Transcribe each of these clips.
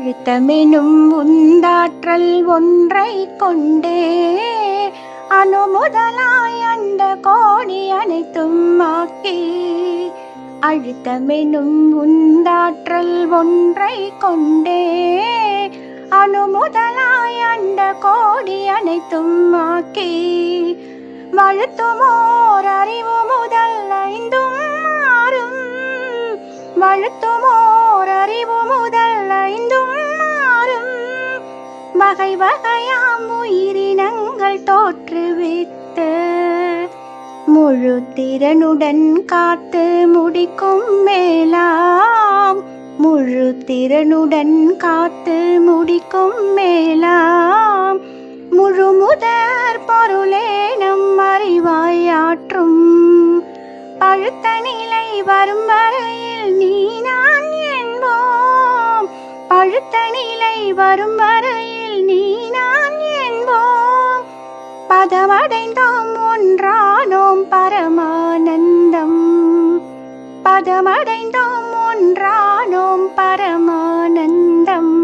அழுத்தமெனும் உந்தாற்றல் ஒன்றை கொண்டே அணு அந்த கோடி அனைத்தும் ஆக்கி அழுத்தமெனும் உந்தாற்றல் ஒன்றை கொண்டே அணு அந்த கோடி அனைத்தும் ஆக்கி வழுத்துமோர் அறிவு முதல் ஐந்தும் ஆறும் வழுத்துமோர் அறிவு முதல் ஐந்தும் மாறும். வகை வகையாம் உயிரினங்கள் தோற்றுவித்து முழு திறனுடன் காத்து முடிக்கும் மேலாம் முழு திறனுடன் காத்து முடிக்கும் மேலாம் அடுத்த நிலை வரும் வரையில் நீ நான் என்போம். பழுத்த நிலை வரும் வரையில் நீ நான் என்போம். பதமடைந்தோம் ஒன்றானோம் பரமானந்தம். பதமடைந்தோம் ஒன்றானோம் பரமானந்தம்.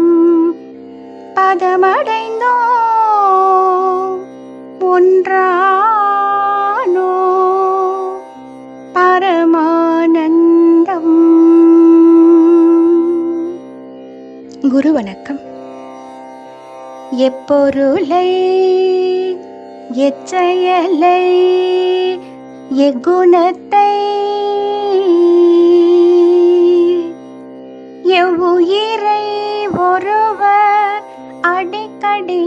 பதமடைந்தோம் ஒன்றா குரு வணக்கம் எப்பொருளை எச்செயலை எக்குணத்தை எவ்வுயிரை ஒருவர் அடிக்கடி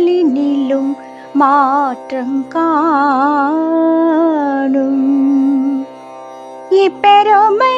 உடலினிலும் மாற்றம் காணும் இப்பெருமை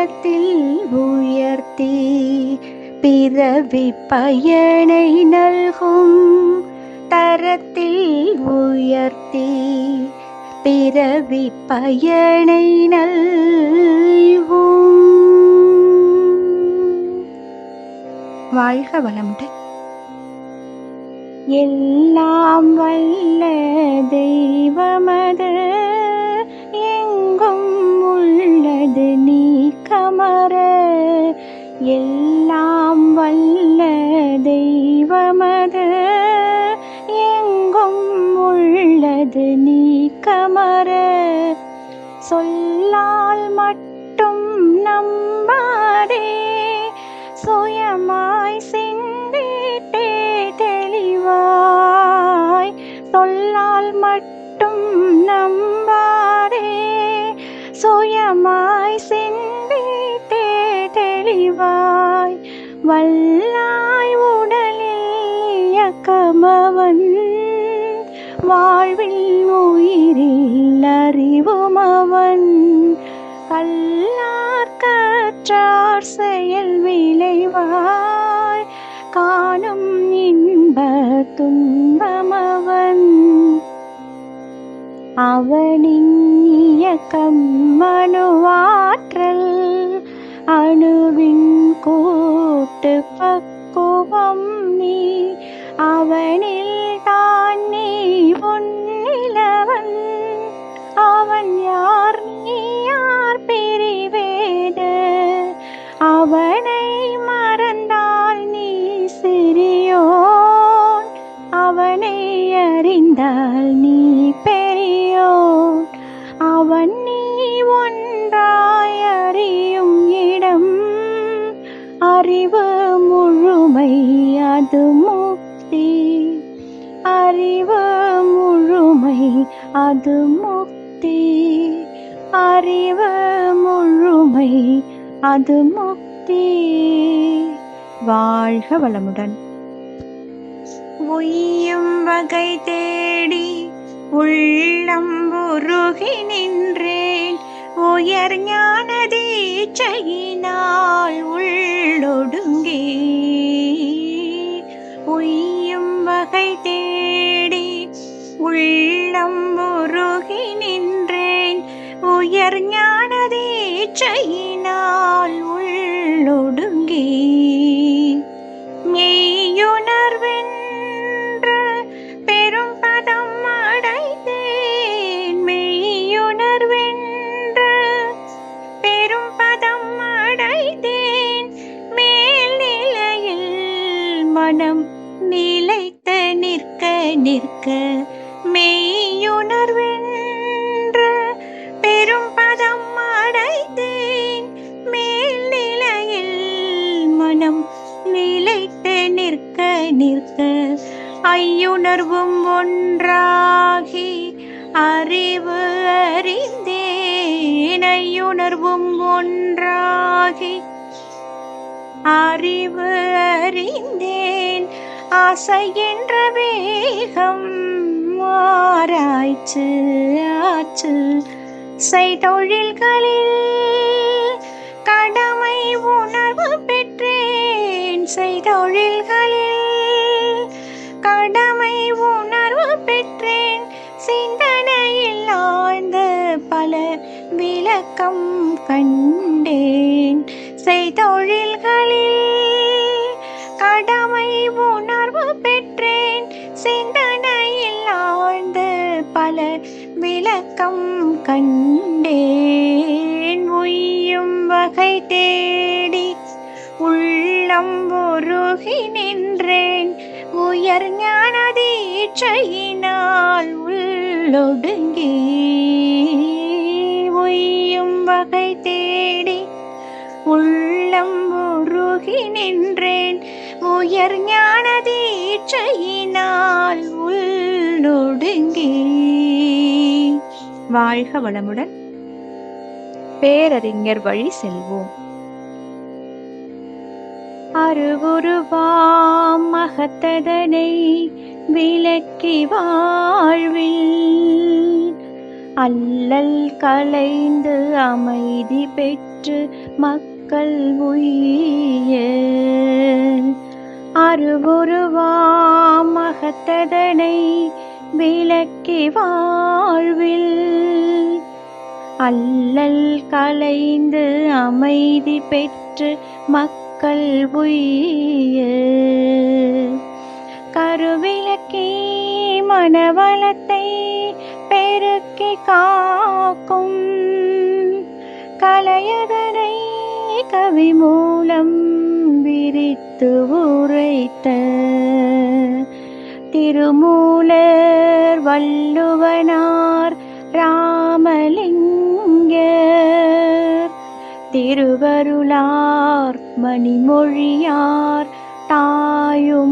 உயரத்தில் உயர்த்தி பிறவி பயனை நல்கும் தரத்தில் உயர்த்தி பிறவி பயனை நல்கும். வாழ்க வளமுடன். எல்லாம் வல்ல தெய்வமது கமர எல்லாம் வல்ல தெய்வமது. எங்கும் உள்ளது நீ கமர சொல்லால் மட்டும் நம்பாதே. சுயமாய் சிந்திட்டே தெளிவாய். சொல்லால் மட்டும் நம்பாதே. சுயமாய் சிந்திட்டே தெளிவாய் வல்லாய் உடலில் இயக்கமவன் வாழ்வில் உயிரில் அறிவுமவன். கல்லார் கற்றார் செயல் விளைவாய். காணும் இன்ப துன்பமவன். அவனின் இயக்கம் மனுவாற்றல். அணுவின் கூட்டு பக்குவம் நீ அவனில் தான் நீ பொன்னிலவன் அவன் யார் நீ யார் பிரிவேடு? அவனை மறந்தால் நீ சிறியோன். அவனை அறிந்தால் நீ அது முக்தி. அறிவு முழுமை அது முக்தி. அறிவு முழுமை அது முக்தி. வாழ்க வளமுடன். உய்யும் வகை தேடி உள்ளம் உருகி நின்றேன். உயர் ஞான தீச்சையினால் உள்ளொடுங்கே உய்யும் வகை தேடி உள்ளம் உருகி நின்றேன். உயர் ஞான தீட்சையினால் உள்ளொடுங்கி நிற்க ஐயுணர்வும் ஒன்றாகி அறிவு அறிந்தேன். ஐயுணர்வும் ஒன்றாகி அறிவு அறிந்தேன். ஆசை என்ற வேகம் ஆராய்ச்சு ஆச்சு. செய்தொழில்கள் விளக்கம் கண்டேன். செய்தொழில்களில் கடமை உணர்வு பெற்றேன். சிந்தனையில் ஆழ்ந்து பல விளக்கம் கண்டேன். உய்யும் வகை தேடி உள்ளம் உருகி நின்றேன். உயர் ஞான தீட்சையினால் உள்ளொடுங்கி வகை தேடி உள்ளம் உருகி நின்றேன். உயர் ஞான தீட்சையினால் உள்ளொடுங்கி வாழ்க வளமுடன். பேரறிஞர் வழி செல்வோம். அருவுருவாம் மகத்ததனை விளக்கி வாழ்வில் அல்லல் கலைந்து அமைதி பெற்று மக்கள் உய்ய அருவுருவாம் மகத்ததனை விலக்கி வாழ்வில் அல்லல் கலைந்து அமைதி பெற்று மக்கள் உய்ய கருவிளக்கே மனவளத்தை பெருக்கி காக்கும் கலையதனை கவி மூலம் விரித்து உரைத்த திருமூலர் வள்ளுவனார் ராமலிங்கர் திருவருளார் மணிமொழியார் தாயுமானார்.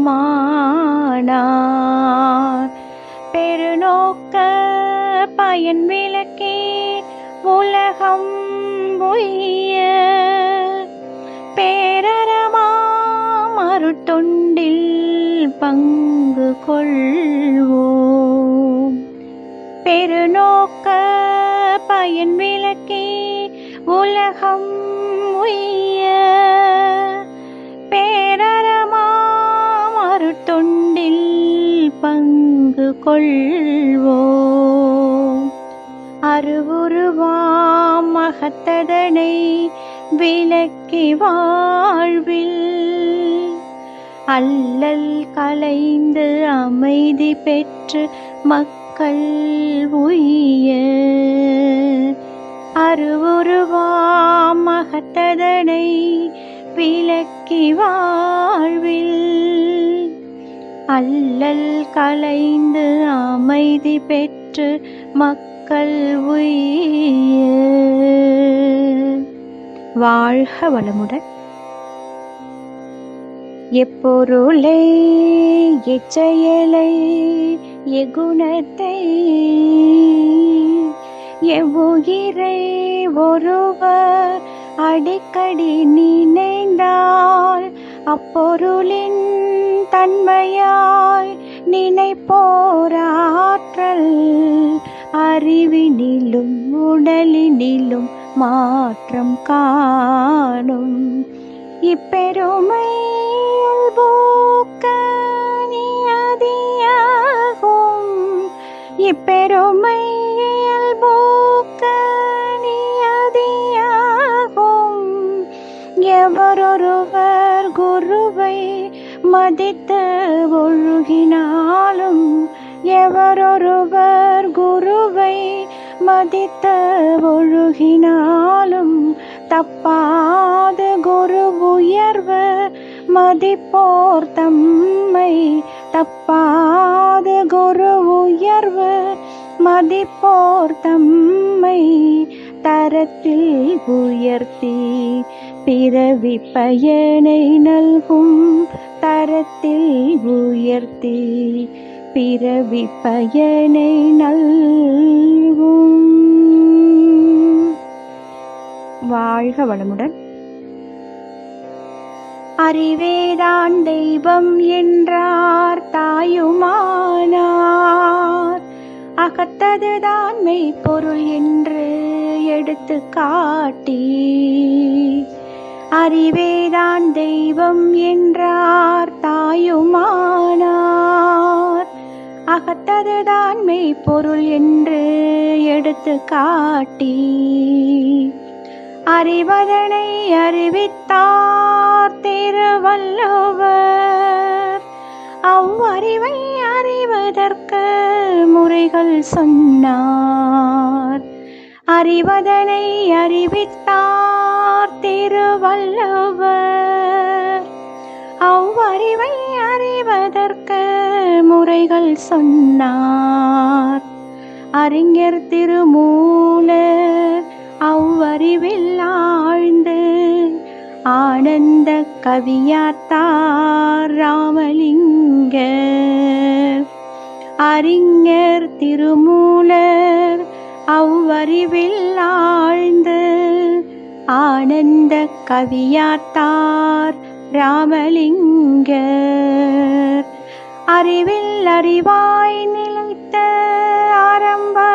பெருநோக்க பயன் விளக்கே உலகம் உய்ய பேரறமாமருட்டொண்டில் பங்கு கொள்வோம். பெருநோக்க பயன் விளக்கே உலகம் உய்ய பேரறமாமருட்டொண்டில் பங்கு கொள்வோம். அருவுருவாம் மகத்ததனை விலக்கி வாழ்வில் அல்லல் கலைந்து அமைதி பெற்று மக்கள் உய அருவுருவாம் மகத்ததனை விலக்கி வாழ்வில் அல்லல் கலைந்து அமைதி பெற்று மக்கள் உய்ய வாழ்க வளமுடன். எப்பொருளை எச்செயலை எகுணத்தை எவ்வுயிரை ஒருவர் அடிக்கடி நினைந்தால் அப்பொருளின் தன்மையாய் நினைப்போராற்றல் மாற்றம் காணும். இப்பெருமை போக்க நியதியாகும் இப்பெருமை போக்க நியதியாகும் எவரொருவர் குருவை மதித்து ஒழுகினாலும் எவரொருவர் குருவை மதித்த ஒழுகினாலும் தப்பாத குரு உயர்வு மதிப்போர் தம்மை. தப்பாத குரு உயர்வு மதிப்போர் தம்மை. தரத்தில் உயர்த்தி பிறவி பயனை நல்கும் தரத்தில் உயர்த்தி பிறவி பயனை நல்கும். வாழ்க வளமுடன். அறிவேதான் தெய்வம் என்றார் தாயுமானார். அகத்ததுதான் மெய்ப்பொருள் என்று எடுத்து காட்டி. அறிவேதான் தெய்வம் என்றார் தாயுமா அகத்ததுதான் மெய்ப்பொருள் என்று எடுத்து காட்டி அறிவதனை அறிவித்தார் திருவள்ளுவர். அவ்வறிவை அறிவதற்கு முறைகள் சொன்னார். அறிவதனை அறிவித்தார் திருவள்ளுவர். அவ்வறிவை அறிவதற்கு முறைகள் சொன்னார். அறிஞர் திருமூலர் அவ்வறிவில் ஆழ்ந்து ஆனந்த கவியாத்தார் ராமலிங்க அறிஞர் திருமூலர் அவ்வறிவில் ஆழ்ந்து ஆனந்த கவியாத்தார் ராமலிங்கர். அறிவில் அறிவாய் நிலைத்த ஆரம்பத்தோர்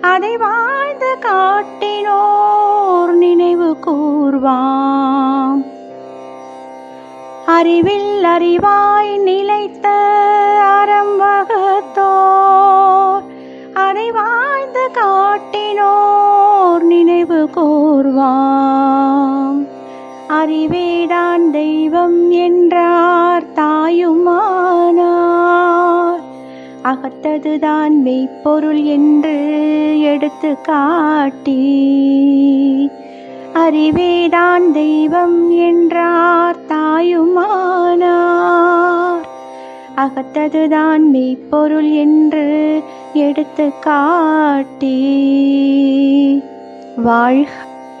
அதை வாழ்ந்து காட்டினோர் நினைவு கூர்வாம். அறிவில் அறிவாய் நிலைத்த ஆரம்பகத்தோர் அதை வாழ்ந்து காட்டினோர் நினைவு கூர்வாம். அறிவேடான் தெய்வம் என்ற தாயுமானார் அகத்ததுதான் மெய்ப்பொருள் என்று எடுத்து காட்டி. அறிவேதான் தெய்வம் என்றார் தாயுமானார். அகத்ததுதான் மெய்ப்பொருள் என்று எடுத்து காட்டி. வாழ்க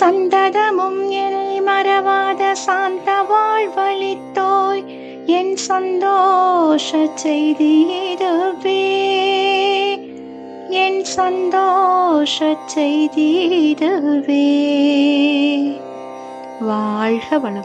சந்ததமும் என்னை மறவாத சாந்த வாழ்வழித்தோய். என் சந்தோஷ செய்தி இதுவே. என் சந்தோஷ செய்தி இதுவே. வாழ்க வளம்.